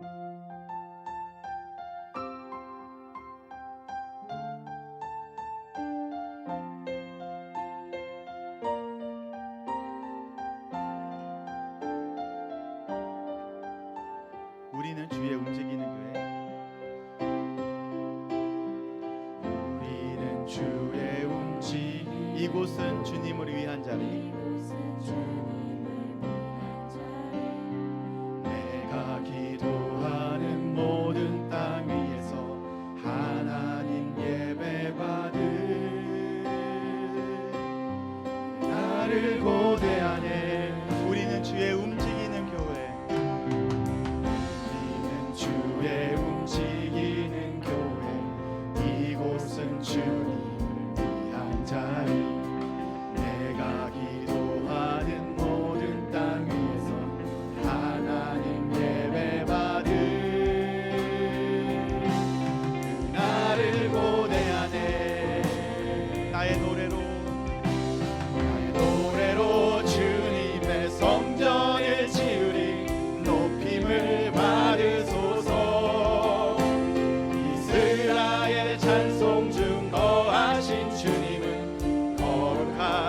Música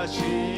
ti.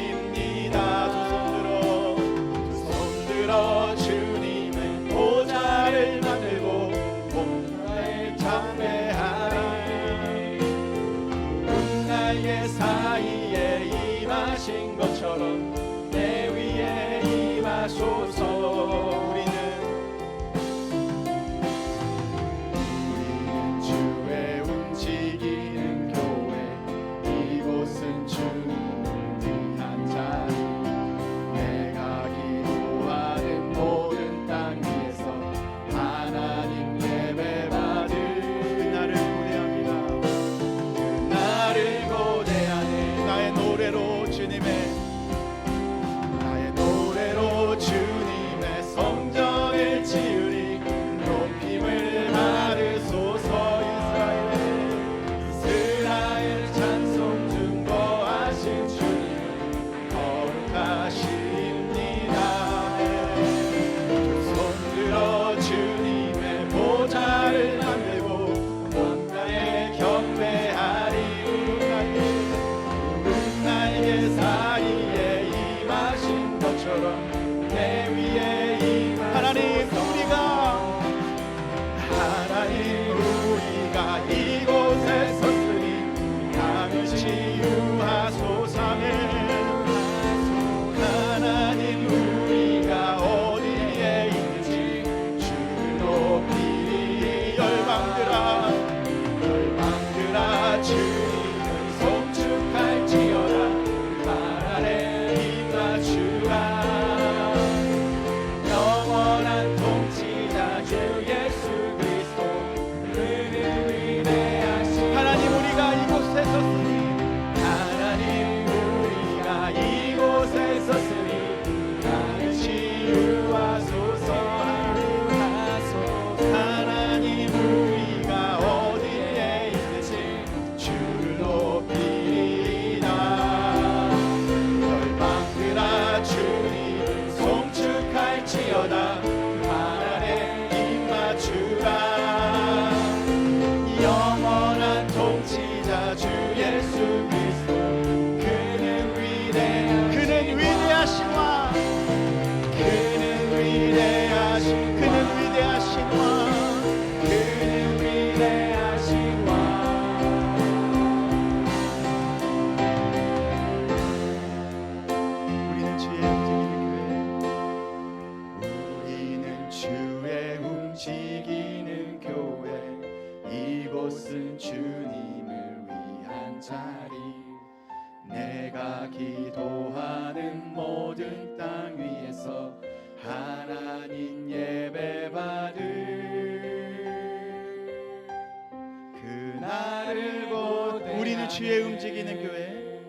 그 주의 움직이는 교회.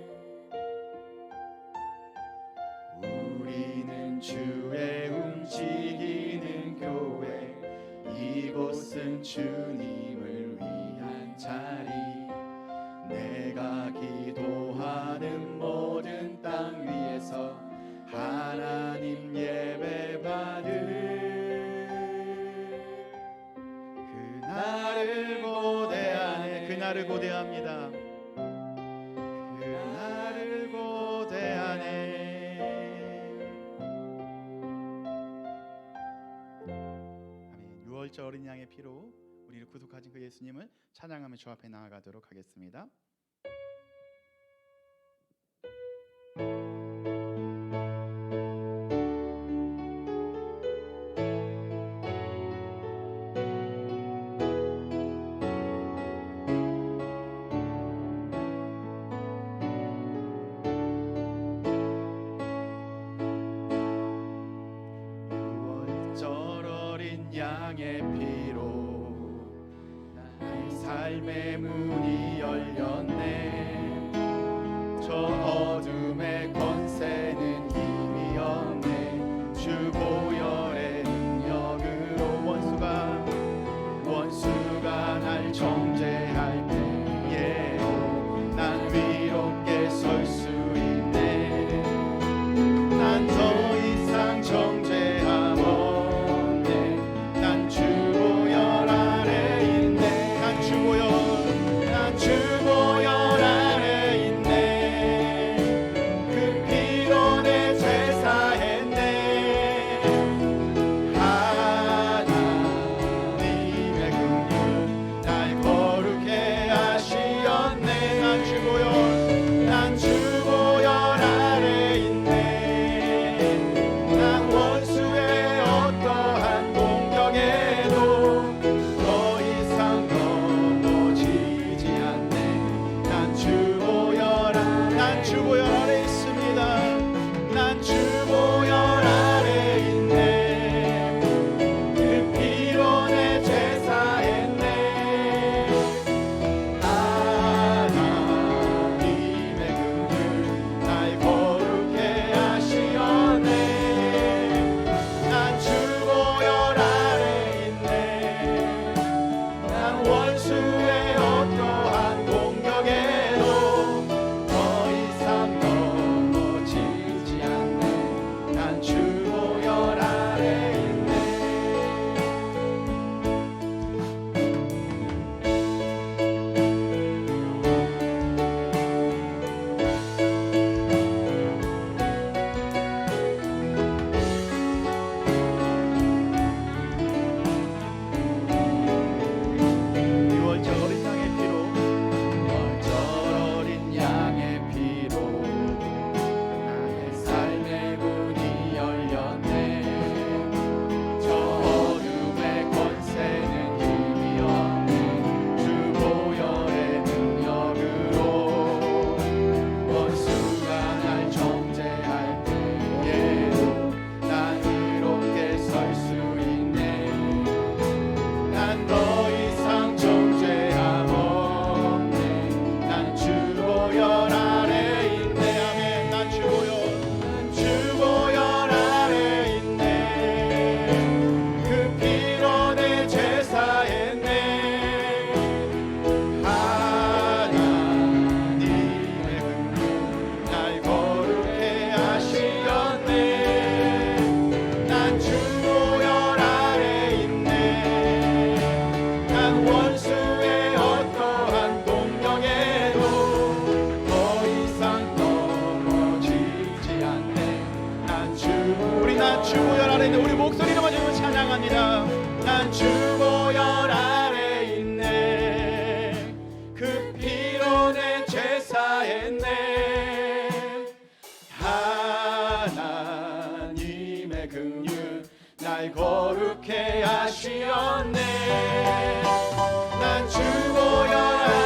우리는 주의 움직이는 교회. 이곳은 주님을 위한 자리. 내가 기도하는 모든 땅 위에서 하나님 예배 받을 그날을 고대하네. 그날을 고대합니다. 피로 우리를 구속하신 그 예수님을 찬양하며 주 앞에 나아가도록 하겠습니다. 양의 피 même 날 거룩해 하시었네. 난 주고 열한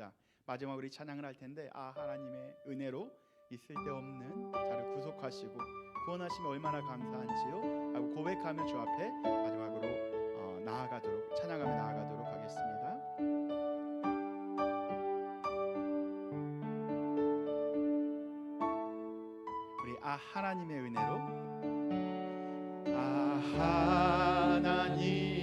있습니다. 마지막으로 우리 찬양을 할 텐데 아 하나님의 은혜로 있을 데 없는 자를 구속하시고 구원하시면 얼마나 감사한지요. 하고 고백하며 주 앞에 마지막으로 어, 나아가도록 찬양하며 나아가도록 하겠습니다. 아 하나님의 은혜로 아 하나님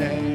day.